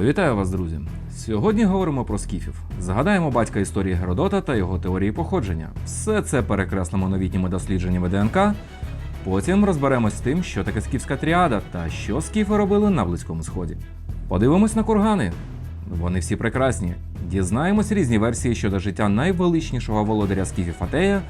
Вітаю вас, друзі! Сьогодні говоримо про скіфів. Згадаємо батька історії Геродота та його теорії походження. Все це перекреслимо новітніми дослідженнями ДНК. Потім розберемось з тим, що таке скіфська тріада та що скіфи робили на Близькому Сході. Подивимось на кургани. Вони всі прекрасні. Дізнаємось різні версії щодо життя найвеличнішого володаря скіфів Атея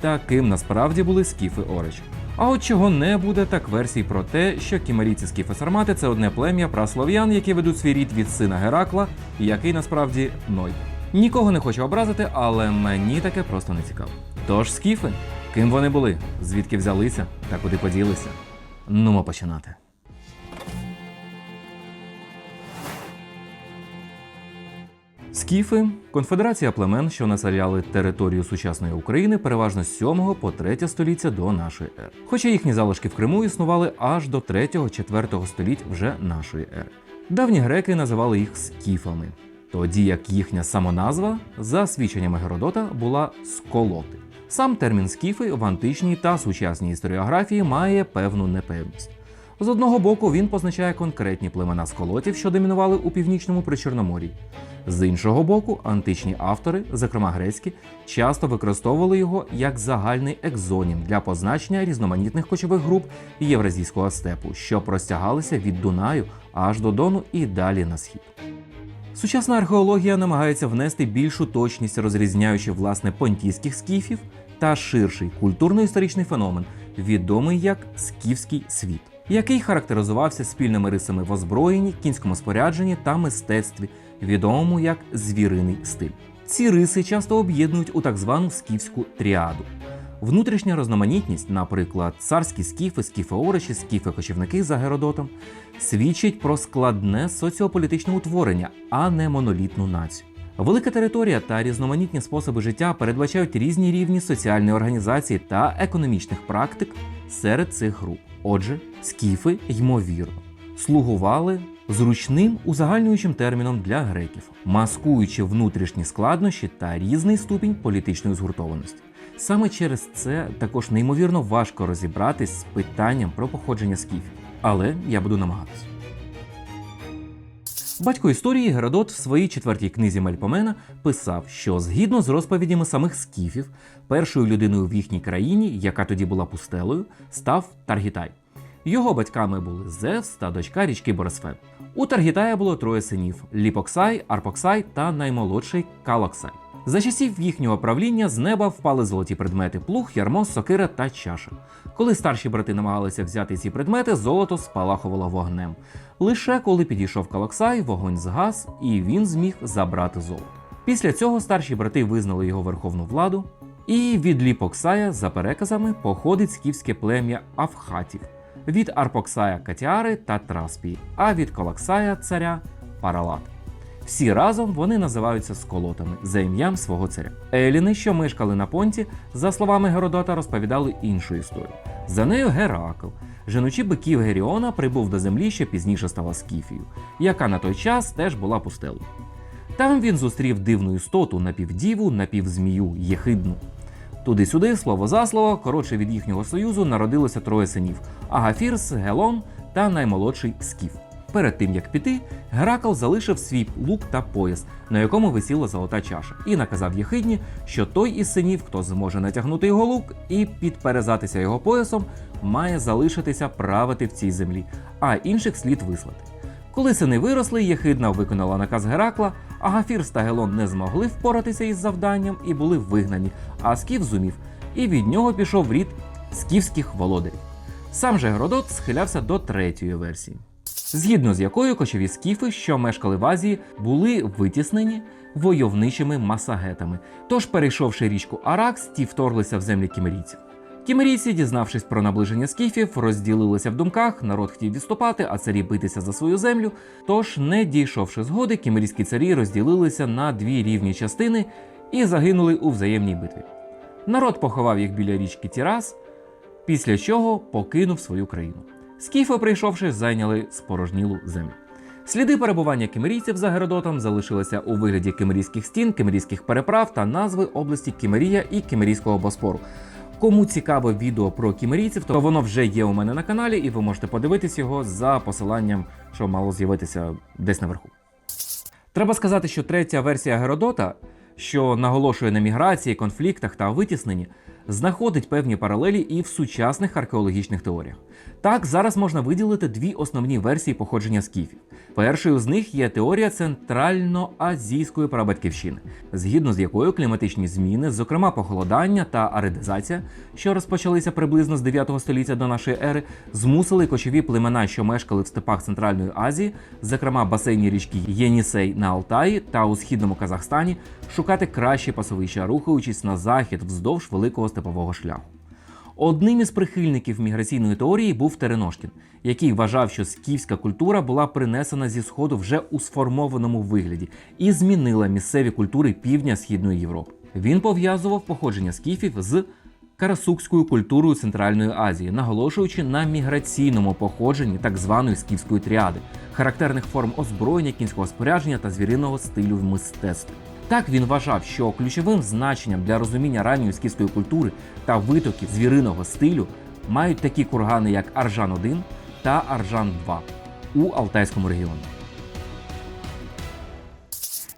та ким насправді були скіфи Орич. А от чого не буде, так версій про те, що кімерійці фесармати це одне плем'я праслов'ян, які ведуть свій рід від сина Геракла, який насправді Ной. Нікого не хочу образити, але мені таке просто не цікаво. Тож скіфи, ким вони були, звідки взялися та куди поділися? Нумо починати. Скіфи конфедерація племен, що населяли територію сучасної України переважно з 7 по 3 століття до нашої ери. Хоча їхні залишки в Криму існували аж до 3-4 століть вже нашої ери. Давні греки називали їх скіфами, тоді як їхня самоназва, за свідченнями Геродота, була сколоти. Сам термін скіфи в античній та сучасній історіографії має певну непевність. З одного боку, він позначає конкретні племена сколотів, що домінували у північному причорномор'ї. З іншого боку, античні автори, зокрема грецькі, часто використовували його як загальний екзонім для позначення різноманітних кочових груп євразійського степу, що простягалися від Дунаю аж до Дону і далі на схід. Сучасна археологія намагається внести більшу точність, розрізняючи власне понтійських скіфів та ширший культурно-історичний феномен, відомий як скіфський світ, який характеризувався спільними рисами в озброєнні, кінському спорядженні та мистецтві, відомому як звіриний стиль. Ці риси часто об'єднують у так звану скіфську тріаду. Внутрішня розноманітність, наприклад, царські скіфи, скіфи-ориші, скіфи-кочівники за Геродотом, свідчить про складне соціополітичне утворення, а не монолітну націю. Велика територія та різноманітні способи життя передбачають різні рівні соціальної організації та економічних практик серед цих груп. Отже, скіфи, ймовірно, слугували зручним узагальнюючим терміном для греків, маскуючи внутрішні складнощі та різний ступінь політичної згуртованості. Саме через це також неймовірно важко розібратись з питанням про походження скіфів. Але я буду намагатися. Батько історії Геродот в своїй четвертій книзі Мельпомена писав, що згідно з розповідями самих скіфів, першою людиною в їхній країні, яка тоді була пустелею, став Таргітай. Його батьками були Зевс та дочка річки Борисфен. У Таргітая було троє синів: Ліпоксай, Арпоксай та наймолодший Калоксай. За часів їхнього правління з неба впали золоті предмети плуг, ярмо, сокира та чаша. Коли старші брати намагалися взяти ці предмети, золото спалахувало вогнем. Лише коли підійшов Калоксай, вогонь згас, і він зміг забрати золото. Після цього старші брати визнали його верховну владу, і від Ліпоксая, за переказами, походить скіфське плем'я Авхатів, від Арпоксая Катіари та Траспії, а від Колоксая царя Паралат. Всі разом вони називаються сколотами за ім'ям свого царя. Еліни, що мешкали на понті, за словами Геродота, розповідали іншу історію. За нею Геракл, женучи биків Геріона, прибув до землі, що пізніше стала Скіфією, яка на той час теж була пустелою. Там він зустрів дивну істоту напівдіву, напівзмію, єхидну. Туди-сюди, слово за слово, коротше від їхнього союзу народилося троє синів: Агафірс, Гелон та наймолодший Скіф. Перед тим як піти, Геракл залишив свій лук та пояс, на якому висіла золота чаша, і наказав Єхидні, що той із синів, хто зможе натягнути його лук і підперезатися його поясом, має залишитися правити в цій землі, а інших слід вислати. Коли сини виросли, Єхидна виконала наказ Геракла, Агафірс та Гелон не змогли впоратися із завданням і були вигнані, а Скіф зумів, і від нього пішов рід скіфських володарів. Сам же Геродот схилявся до третьої версії згідно з якою кочові скіфи, що мешкали в Азії, були витіснені войовничими масагетами. Тож, перейшовши річку Аракс, ті вторглися в землі кімерійців. Кімерійці, дізнавшись про наближення скіфів, розділилися в думках, народ хотів відступати, а царі битися за свою землю. Тож, не дійшовши згоди, кімерійські царі розділилися на дві рівні частини і загинули у взаємній битві. Народ поховав їх біля річки Тірас, після чого покинув свою країну. Скіфи, прийшовши, зайняли спорожнілу землю. Сліди перебування кімерійців за Геродотом залишилися у вигляді кімерійських стін, кімерійських переправ та назви області Кімерія і Кімерійського Боспору. Кому цікаво відео про кімерійців, то воно вже є у мене на каналі, і ви можете подивитись його за посиланням, що мало з'явитися десь наверху. Треба сказати, що третя версія Геродота, що наголошує на міграції, конфліктах та витісненні, знаходить певні паралелі і в сучасних археологічних теоріях. Так, зараз можна виділити дві основні версії походження скіфів. Першою з них є теорія центрально-азійської прабатьківщини, згідно з якою кліматичні зміни, зокрема похолодання та аредизація, що розпочалися приблизно з 9 століття до нашої ери, змусили кочові племена, що мешкали в степах Центральної Азії, зокрема басейні річки Єнісей на Алтаї та у східному Казахстані, шукати кращі пасовища, рухаючись на захід вздовж великого степового шляху. Одним із прихильників міграційної теорії був Тереношкін, який вважав, що скіфська культура була принесена зі сходу вже у сформованому вигляді і змінила місцеві культури півдня Східної Європи. Він пов'язував походження скіфів з карасукською культурою Центральної Азії, наголошуючи на міграційному походженні так званої скіфської тріади, характерних форм озброєння, кінського спорядження та звіриного стилю в мистецтві. Так він вважав, що ключовим значенням для розуміння ранньої скіфської культури та витоків звіриного стилю мають такі кургани, як Аржан 1 та Аржан 2 у Алтайському регіоні.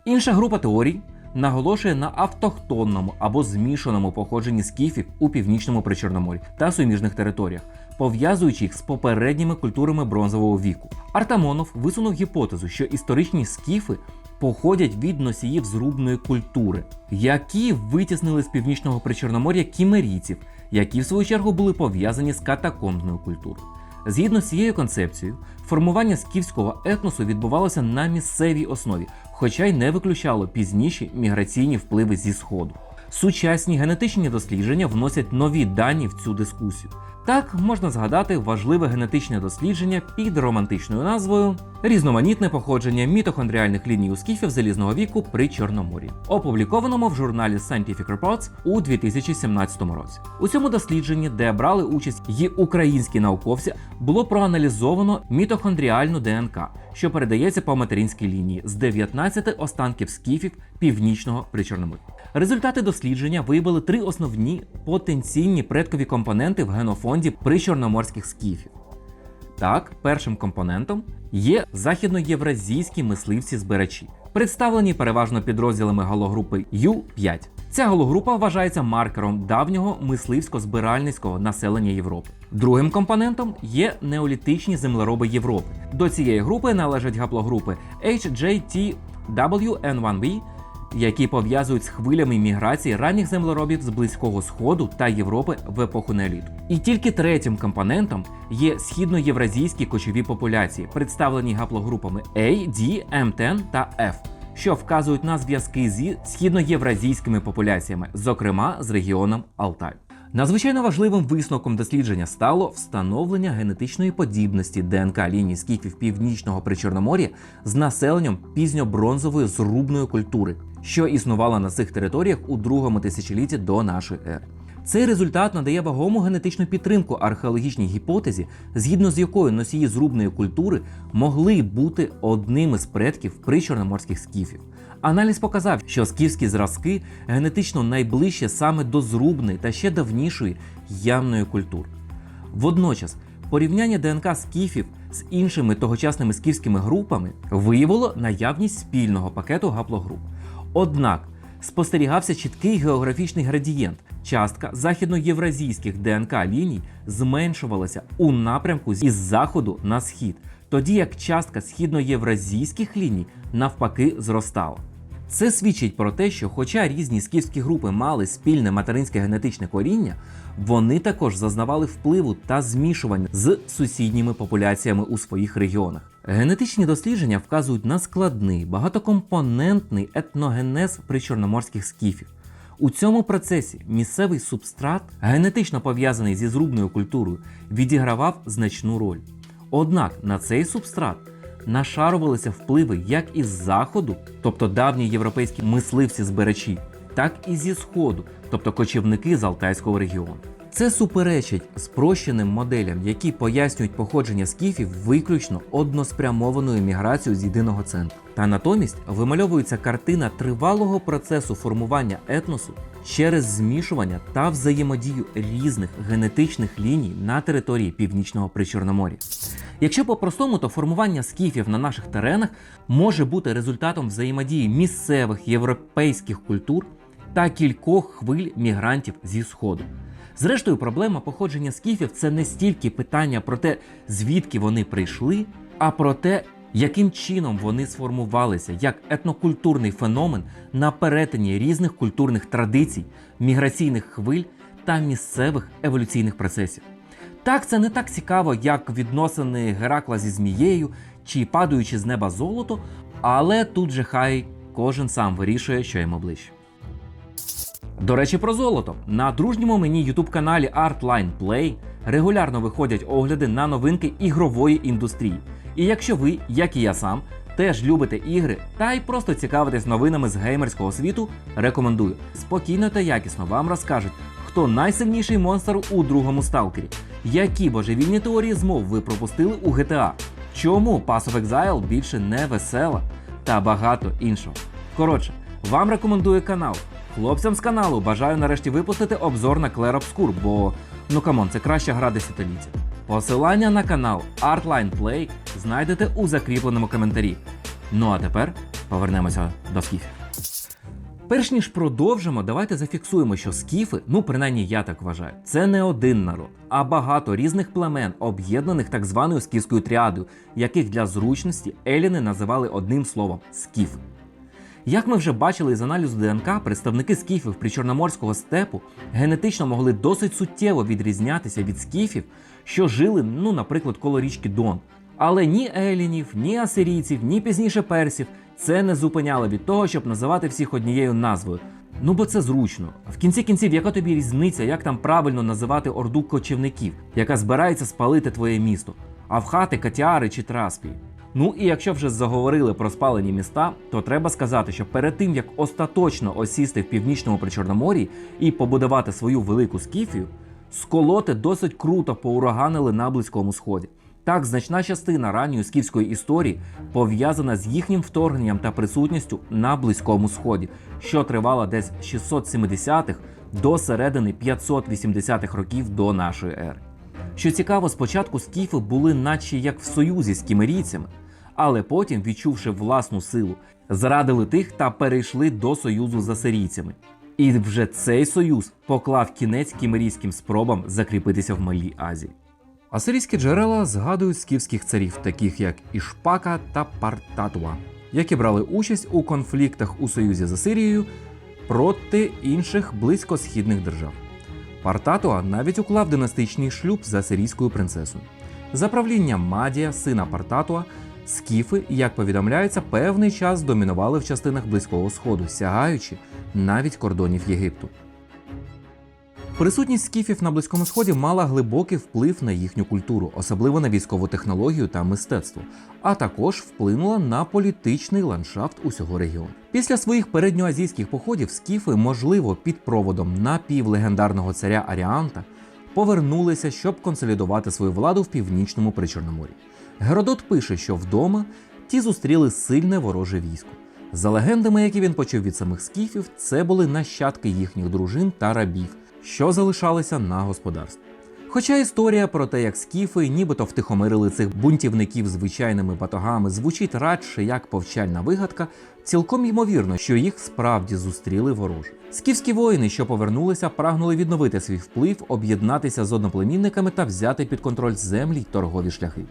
Інша група теорій наголошує на автохтонному або змішаному походженні скіфів у північному причорноморі та суміжних територіях, пов'язуючи їх з попередніми культурами бронзового віку. Артамонов висунув гіпотезу, що історичні скіфи походять від носіїв зрубної культури, які витіснили з північного причорномор'я кімерійців, які в свою чергу були пов'язані з катакомбною культурою. Згідно з цією концепцією, формування скіфського етносу відбувалося на місцевій основі, хоча й не виключало пізніші міграційні впливи зі сходу. Сучасні генетичні дослідження вносять нові дані в цю дискусію. Так можна згадати важливе генетичне дослідження під романтичною назвою Різноманітне походження мітохондріальних ліній у скіфів залізного віку при Чорноморі, опублікованому в журналі Scientific Reports у 2017 році. У цьому дослідженні, де брали участь і українські науковці, було проаналізовано мітохондріальну ДНК, що передається по материнській лінії з 19 останків скіфів північного причорномор'я. Результати дослідження виявили три основні потенційні предкові компоненти в генофонді причорноморських скіфів. Так, першим компонентом є західноєвразійські мисливці-збирачі, представлені переважно підрозділами галогрупи Ю-5. Ця галогрупа вважається маркером давнього мисливсько-збиральницького населення Європи. Другим компонентом є неолітичні землероби Європи. До цієї групи належать гаплогрупи HJTWN1B, які пов'язують з хвилями міграції ранніх землеробів з Близького Сходу та Європи в епоху неоліту. І тільки третім компонентом є східноєвразійські кочові популяції, представлені гаплогрупами A, D, M10 та F, що вказують на зв'язки зі східноєвразійськими популяціями, зокрема з регіоном Алтай. Надзвичайно важливим висновком дослідження стало встановлення генетичної подібності ДНК ліній скіфів північного причорномор'я з населенням пізньобронзової зрубної культури, що існувала на цих територіях у другому тисячолітті до нашої ери. Цей результат надає вагому генетичну підтримку археологічній гіпотезі, згідно з якою носії зрубної культури могли бути одним із предків причорноморських скіфів. Аналіз показав, що скіфські зразки генетично найближче саме до зрубної та ще давнішої ямної культури. Водночас, порівняння ДНК скіфів з іншими тогочасними скіфськими групами виявило наявність спільного пакету гаплогруп. Однак спостерігався чіткий географічний градієнт. Частка західноєвразійських ДНК ліній зменшувалася у напрямку із заходу на схід, тоді як частка східноєвразійських ліній навпаки зростала. Це свідчить про те, що, хоча різні скіфські групи мали спільне материнське генетичне коріння, вони також зазнавали впливу та змішування з сусідніми популяціями у своїх регіонах. Генетичні дослідження вказують на складний багатокомпонентний етногенез причорноморських скіфів. У цьому процесі місцевий субстрат, генетично пов'язаний зі зрубною культурою, відігравав значну роль. Однак на цей субстрат нашарувалися впливи як із заходу, тобто давні європейські мисливці-збирачі, так і зі сходу, тобто кочівники з Алтайського регіону. Це суперечить спрощеним моделям, які пояснюють походження скіфів виключно односпрямованою міграцією з єдиного центру. Та натомість вимальовується картина тривалого процесу формування етносу через змішування та взаємодію різних генетичних ліній на території північного причорномор'я. Якщо по-простому, то формування скіфів на наших теренах може бути результатом взаємодії місцевих європейських культур та кількох хвиль мігрантів зі сходу. Зрештою, проблема походження скіфів це не стільки питання про те, звідки вони прийшли, а про те, яким чином вони сформувалися як етнокультурний феномен на перетині різних культурних традицій, міграційних хвиль та місцевих еволюційних процесів. Так, це не так цікаво, як відносини Геракла зі змією чи падаючи з неба золото, але тут же хай кожен сам вирішує, що йому ближче. До речі, про золото. На дружньому мені youtube каналі Artline Play регулярно виходять огляди на новинки ігрової індустрії. І якщо ви, як і я сам, теж любите ігри та й просто цікавитесь новинами з геймерського світу, рекомендую. Спокійно та якісно вам розкажуть, хто найсильніший монстр у другому сталкері, які божевільні теорії змов ви пропустили у GTA, чому Pass of Exile більше не весела та багато іншого. Коротше, вам рекомендую канал. Хлопцям з каналу бажаю нарешті випустити обзор на Clair Obscur, бо ну камон, це краща гра десятиліття. Посилання на канал Artline Play знайдете у закріпленому коментарі. Ну а тепер повернемося до скіфів. Перш ніж продовжимо, давайте зафіксуємо, що скіфи, ну принаймні я так вважаю, це не один народ, а багато різних племен, об'єднаних так званою скіфською тріадою, яких для зручності еліни називали одним словом скіфи. Як ми вже бачили із аналізу ДНК, представники скіфів причорноморського степу генетично могли досить суттєво відрізнятися від скіфів, що жили, ну, наприклад, коло річки Дон. Але ні елінів, ні асирійців, ні пізніше персів це не зупиняло від того, щоб називати всіх однією назвою. Ну бо це зручно. В кінці кінців, яка тобі різниця, як там правильно називати орду кочівників, яка збирається спалити твоє місто, а в хати Катіари чи Траспії. Ну і якщо вже заговорили про спалені міста, то треба сказати, що перед тим як остаточно осісти в північному причорномор'ї і побудувати свою велику скіфію, сколоти досить круто поураганили на Близькому Сході. Так, значна частина ранньої скіфської історії пов'язана з їхнім вторгненням та присутністю на Близькому Сході, що тривала десь 670-х до середини 580-х років до нашої ери. Що цікаво, спочатку скіфи були наче як в союзі з кімерійцями, але потім, відчувши власну силу, зрадили тих та перейшли до союзу з асирійцями. І вже цей союз поклав кінець кімерійським спробам закріпитися в Малій Азії. Асирійські джерела згадують скіфських царів, таких як Ішпака та Партатуа, які брали участь у конфліктах у союзі з Асирією проти інших близькосхідних держав. Партатуа навіть уклав династичний шлюб з асирійською принцесою. За правління Мадія, сина Партатуа, скіфи, як повідомляється, певний час домінували в частинах Близького Сходу, сягаючи навіть кордонів Єгипту. Присутність скіфів на Близькому Сході мала глибокий вплив на їхню культуру, особливо на військову технологію та мистецтво, а також вплинула на політичний ландшафт усього регіону. Після своїх передньоазійських походів скіфи, можливо, під проводом напівлегендарного царя Аріанта, повернулися, щоб консолідувати свою владу в північному причорноморі. Геродот пише, що вдома ті зустріли сильне вороже військо. За легендами, які він почув від самих скіфів, це були нащадки їхніх дружин та рабів, що залишалися на господарстві. Хоча історія про те, як скіфи нібито втихомирили цих бунтівників звичайними батогами, звучить радше як повчальна вигадка, цілком ймовірно, що їх справді зустріли ворожі. Скіфські воїни, що повернулися, прагнули відновити свій вплив, об'єднатися з одноплемінниками та взяти під контроль землі й торгові шляхи.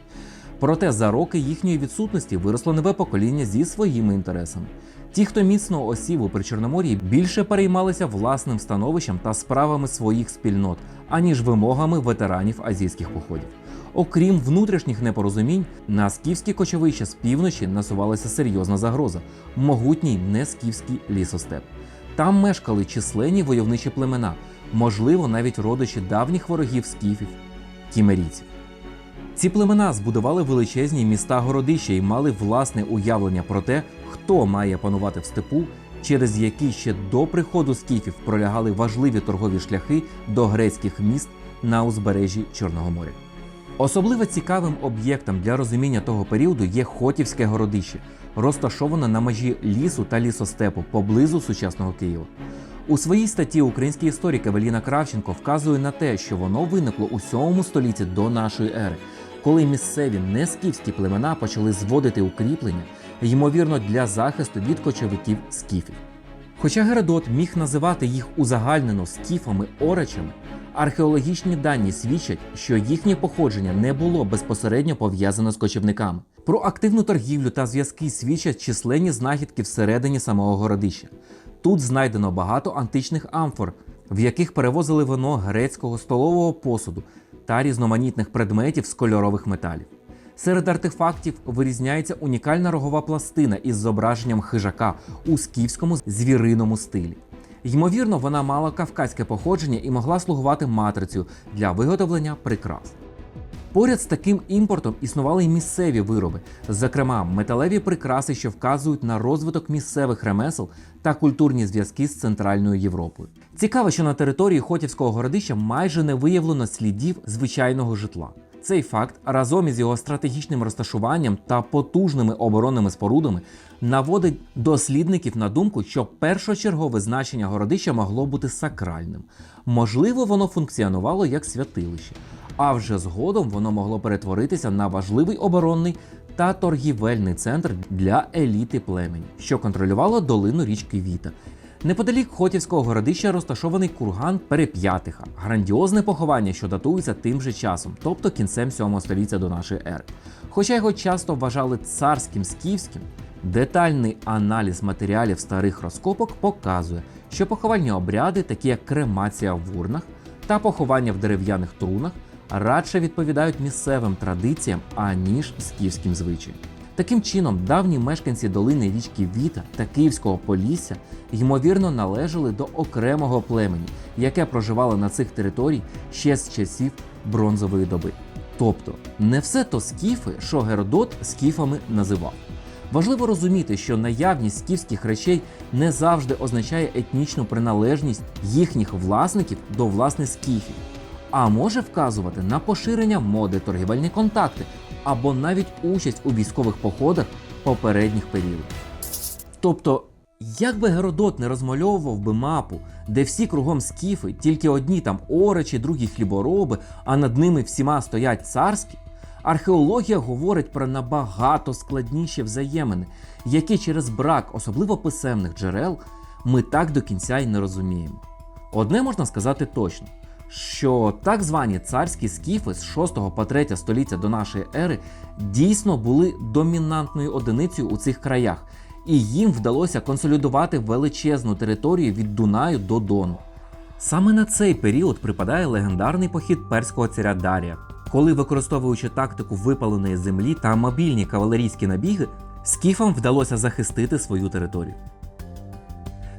Проте за роки їхньої відсутності виросло нове покоління зі своїми інтересами. Ті, хто міцно осів у Причорномор'ї, більше переймалися власним становищем та справами своїх спільнот, аніж вимогами ветеранів азійських походів. Окрім внутрішніх непорозумінь, на скіфські кочовища з півночі насувалася серйозна загроза могутній нескіфський лісостеп. Там мешкали численні войовничі племена, можливо, навіть родичі давніх ворогів скіфів кімерійців. Ці племена збудували величезні міста городища і мали власне уявлення про те, хто має панувати в степу, через які ще до приходу скіфів пролягали важливі торгові шляхи до грецьких міст на узбережжі Чорного моря. Особливо цікавим об'єктом для розуміння того періоду є Хотівське городище, розташоване на межі лісу та лісостепу поблизу сучасного Києва. У своїй статті український історик Евеліна Кравченко вказує на те, що воно виникло у 7 столітті до нашої ери, коли місцеві нескіфські племена почали зводити укріплення, ймовірно, для захисту від кочовиків скіфів. Хоча Геродот міг називати їх узагальнено скіфами-орачами, археологічні дані свідчать, що їхнє походження не було безпосередньо пов'язано з кочівниками. Про активну торгівлю та зв'язки свідчать численні знахідки всередині самого городища. Тут знайдено багато античних амфор, в яких перевозили вино грецького столового посуду та різноманітних предметів з кольорових металів. Серед артефактів вирізняється унікальна рогова пластина із зображенням хижака у скіфському звіриному стилі. Ймовірно, вона мала кавказьке походження і могла слугувати матрицею для виготовлення прикрас. Поряд з таким імпортом існували й місцеві вироби, зокрема металеві прикраси, що вказують на розвиток місцевих ремесел та культурні зв'язки з Центральною Європою. Цікаво, що на території Хотівського городища майже не виявлено слідів звичайного житла. Цей факт разом із його стратегічним розташуванням та потужними оборонними спорудами наводить дослідників на думку, що першочергове значення городища могло бути сакральним. Можливо, воно функціонувало як святилище, а вже згодом воно могло перетворитися на важливий оборонний та торгівельний центр для еліти племені, що контролювало долину річки Віта. Неподалік Хотівського городища розташований курган Переп'ятиха, грандіозне поховання, що датується тим же часом, тобто кінцем 7 століття до нашої ери. Хоча його часто вважали царським скіфським, детальний аналіз матеріалів старих розкопок показує, що поховальні обряди, такі як кремація в урнах та поховання в дерев'яних трунах, радше відповідають місцевим традиціям, аніж скіфським звичаям. Таким чином, давні мешканці долини річки Віта та Київського Полісся ймовірно належали до окремого племені, яке проживало на цих територій ще з часів бронзової доби. Тобто, не все то скіфи, що Геродот скіфами називав. Важливо розуміти, що наявність скіфських речей не завжди означає етнічну приналежність їхніх власників до власних скіфів, а може вказувати на поширення моди, торгівельні контакти або навіть участь у військових походах попередніх періодів. Тобто, як би Геродот не розмальовував би мапу, де всі кругом скіфи, тільки одні там оречі, другі хлібороби, а над ними всіма стоять царські, археологія говорить про набагато складніші взаємини, які через брак особливо писемних джерел ми так до кінця й не розуміємо. Одне можна сказати точно, що так звані царські скіфи з 6 по 3 століття до нашої ери дійсно були домінантною одиницею у цих краях, і їм вдалося консолідувати величезну територію від Дунаю до Дону. Саме на цей період припадає легендарний похід перського царя Дарія, коли, використовуючи тактику випаленої землі та мобільні кавалерійські набіги, скіфам вдалося захистити свою територію.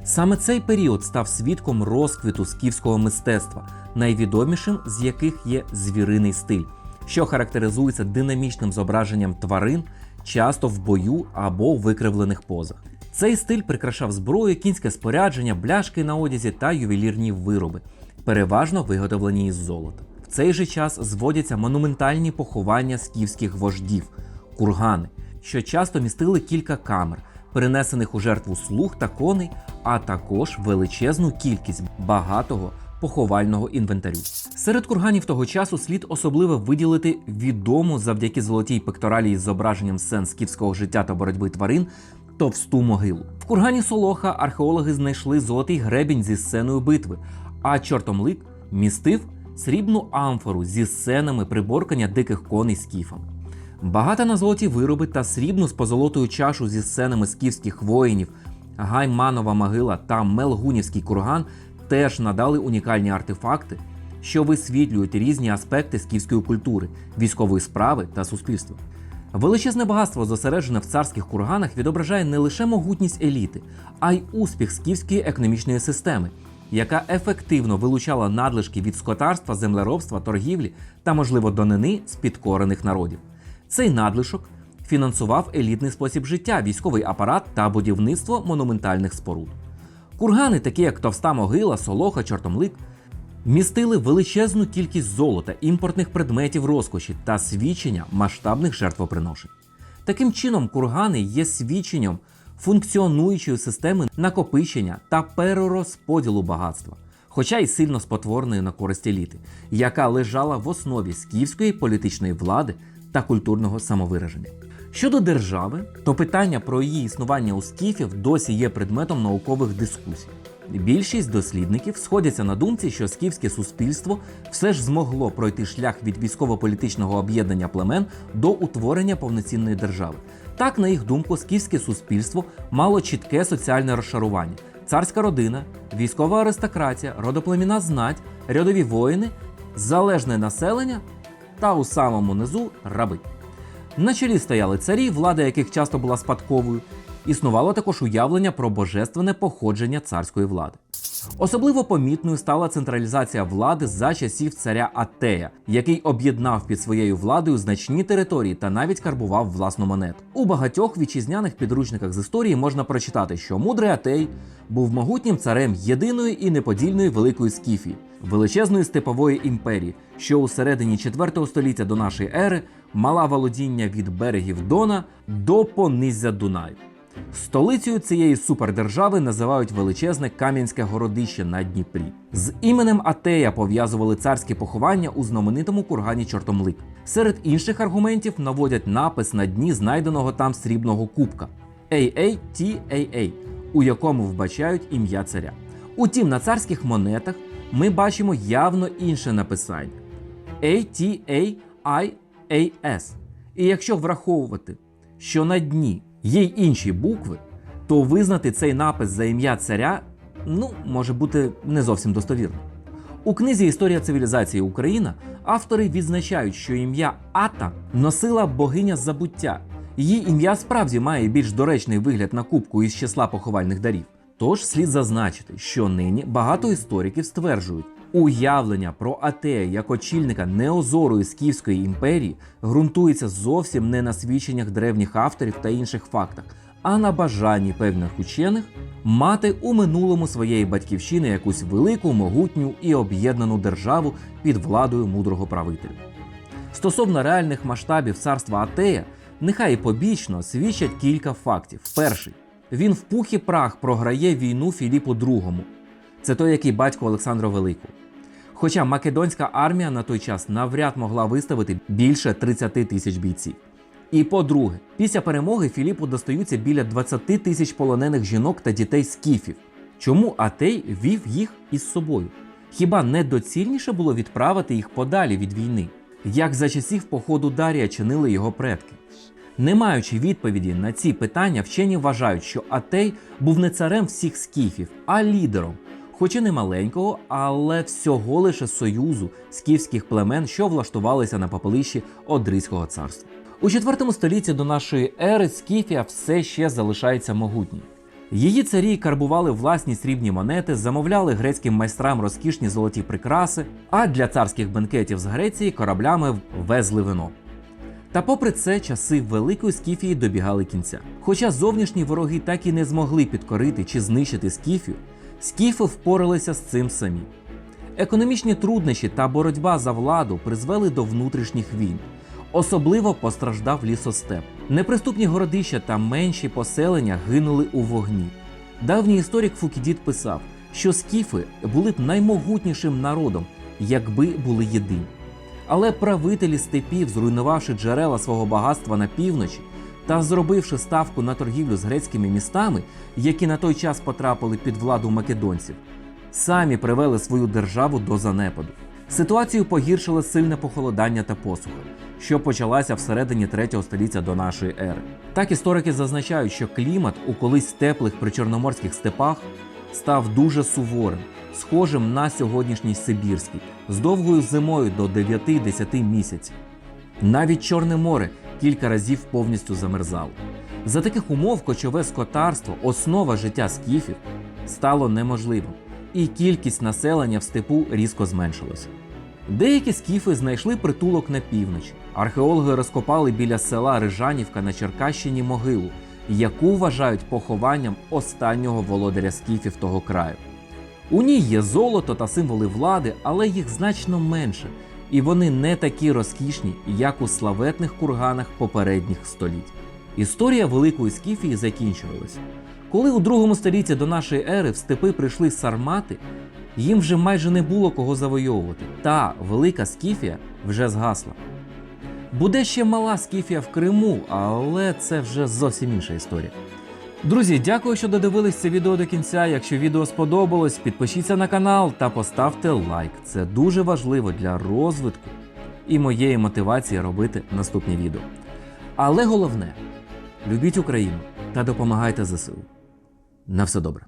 Саме цей період став свідком розквіту скіфського мистецтва, найвідомішим з яких є звіриний стиль, що характеризується динамічним зображенням тварин, часто в бою або у викривлених позах. Цей стиль прикрашав зброю, кінське спорядження, бляшки на одязі та ювелірні вироби, переважно виготовлені із золота. В цей же час зводяться монументальні поховання скіфських вождів, кургани, що часто містили кілька камер, перенесених у жертву слуг та коней, а також величезну кількість багатого поховального інвентарю. Серед курганів того часу слід особливо виділити відому завдяки золотій пекторалі із зображенням сцен скіфського життя та боротьби тварин товсту могилу. В кургані Солоха археологи знайшли золотий гребінь зі сценою битви, а чортомлик містив срібну амфору зі сценами приборкання диких коней скіфами. Багата на золоті вироби та срібну з позолотою чашу зі сценами скіфських воїнів, Гайманова могила та Мелгунівський курган теж надали унікальні артефакти, що висвітлюють різні аспекти скіфської культури, військової справи та суспільства. Величезне багатство, зосереджене в царських курганах, відображає не лише могутність еліти, а й успіх скіфської економічної системи, яка ефективно вилучала надлишки від скотарства, землеробства, торгівлі та, можливо, донини з підкорених народів. Цей надлишок фінансував елітний спосіб життя, військовий апарат та будівництво монументальних споруд. Кургани, такі як Товста могила, Солоха, Чортомлик, містили величезну кількість золота, імпортних предметів розкоші та свідчення масштабних жертвоприношень. Таким чином, кургани є свідченням функціонуючої системи накопичення та перерозподілу багатства, хоча й сильно спотворної на користь еліти, яка лежала в основі скіфської політичної влади та культурного самовираження. Щодо держави, то питання про її існування у скіфів досі є предметом наукових дискусій. Більшість дослідників сходяться на думці, що скіфське суспільство все ж змогло пройти шлях від військово-політичного об'єднання племен до утворення повноцінної держави. Так, на їх думку, скіфське суспільство мало чітке соціальне розшарування: царська родина, військова аристократія, родоплеміна знать, рядові воїни, залежне населення та у самому низу раби. На чолі стояли царі, влада яких часто була спадковою. Існувало також уявлення про божественне походження царської влади. Особливо помітною стала централізація влади за часів царя Атея, який об'єднав під своєю владою значні території та навіть карбував власну монету. У багатьох вітчизняних підручниках з історії можна прочитати, що мудрий Атей був могутнім царем єдиної і неподільної великої скіфії, величезної степової імперії, що у середині 4 століття до нашої ери мала володіння від берегів Дона до понизя Дунаю. Столицею цієї супердержави називають величезне Кам'янське городище на Дніпрі. З іменем Атея пов'язували царські поховання у знаменитому кургані Чортомлик. Серед інших аргументів наводять напис на дні знайденого там срібного кубка AATAA, у якому вбачають ім'я царя. Утім, на царських монетах ми бачимо явно інше написання ATAIAS. І якщо враховувати, що на дні є й інші букви, то визнати цей напис за ім'я царя ну, може бути не зовсім достовірно. У книзі Історія цивілізації Україна автори відзначають, що ім'я Ата носила богиня забуття. Її ім'я справді має більш доречний вигляд на кубку із числа поховальних дарів. Тож слід зазначити, що нині багато істориків стверджують, уявлення про Атея як очільника неозорої Скіфської імперії ґрунтується зовсім не на свідченнях древніх авторів та інших фактах, а на бажанні певних учених мати у минулому своєї батьківщини якусь велику, могутню і об'єднану державу під владою мудрого правителя. Стосовно реальних масштабів царства Атея, нехай побічно свідчать кілька фактів. Перший він в пух і прах програє війну Філіпу II. Це той, який батько Олександра Великого. Хоча македонська армія на той час навряд могла виставити більше 30 тисяч бійців. І по-друге, після перемоги Філіпу достаються біля 20 тисяч полонених жінок та дітей скіфів. Чому Атей вів їх із собою? Хіба не доцільніше було відправити їх подалі від війни, як за часів походу Дарія чинили його предки? Не маючи відповіді на ці питання, вчені вважають, що Атей був не царем всіх скіфів, а лідером, хоч і не маленького, але всього лише союзу скіфських племен, що влаштувалися на попелищі Одризького царства. У 4 столітті до нашої ери Скіфія все ще залишається могутньою. Її царі карбували власні срібні монети, замовляли грецьким майстрам розкішні золоті прикраси, а для царських бенкетів з Греції кораблями везли вино. Та попри це, часи Великої Скіфії добігали кінця. Хоча зовнішні вороги так і не змогли підкорити чи знищити Скіфію, скіфи впоралися з цим самі. Економічні труднощі та боротьба за владу призвели до внутрішніх війн. Особливо постраждав лісостеп. Неприступні городища та менші поселення гинули у вогні. Давній історик Фукідід писав, що скіфи були б наймогутнішим народом, якби були єдині. Але правителі степів, зруйнувавши джерела свого багатства на півночі та зробивши ставку на торгівлю з грецькими містами, які на той час потрапили під владу македонців, самі привели свою державу до занепаду. Ситуацію погіршило сильне похолодання та посуха, що почалася всередині 3 століття до нашої ери. Так історики зазначають, що клімат у колись теплих причорноморських степах став дуже суворим, схожим на сьогоднішній Сибірський, з довгою зимою до 9-10 місяців. Навіть Чорне море кілька разів повністю замерзало. За таких умов кочове скотарство, основа життя скіфів, стало неможливим, і кількість населення в степу різко зменшилася. Деякі скіфи знайшли притулок на півночі. Археологи розкопали біля села Рижанівка на Черкащині могилу, яку вважають похованням останнього володаря скіфів того краю. У ній є золото та символи влади, але їх значно менше, і вони не такі розкішні, як у славетних курганах попередніх століть. Історія Великої Скіфії закінчувалася. Коли у другому столітті до нашої ери в степи прийшли сармати, їм вже майже не було кого завойовувати. Та велика Скіфія вже згасла. Буде ще мала скіфія в Криму, але це вже зовсім інша історія. Друзі, дякую, що додивились це відео до кінця. Якщо відео сподобалось, підпишіться на канал та поставте лайк. Це дуже важливо для розвитку і моєї мотивації робити наступні відео. Але головне любіть Україну та допомагайте ЗСУ. На все добре.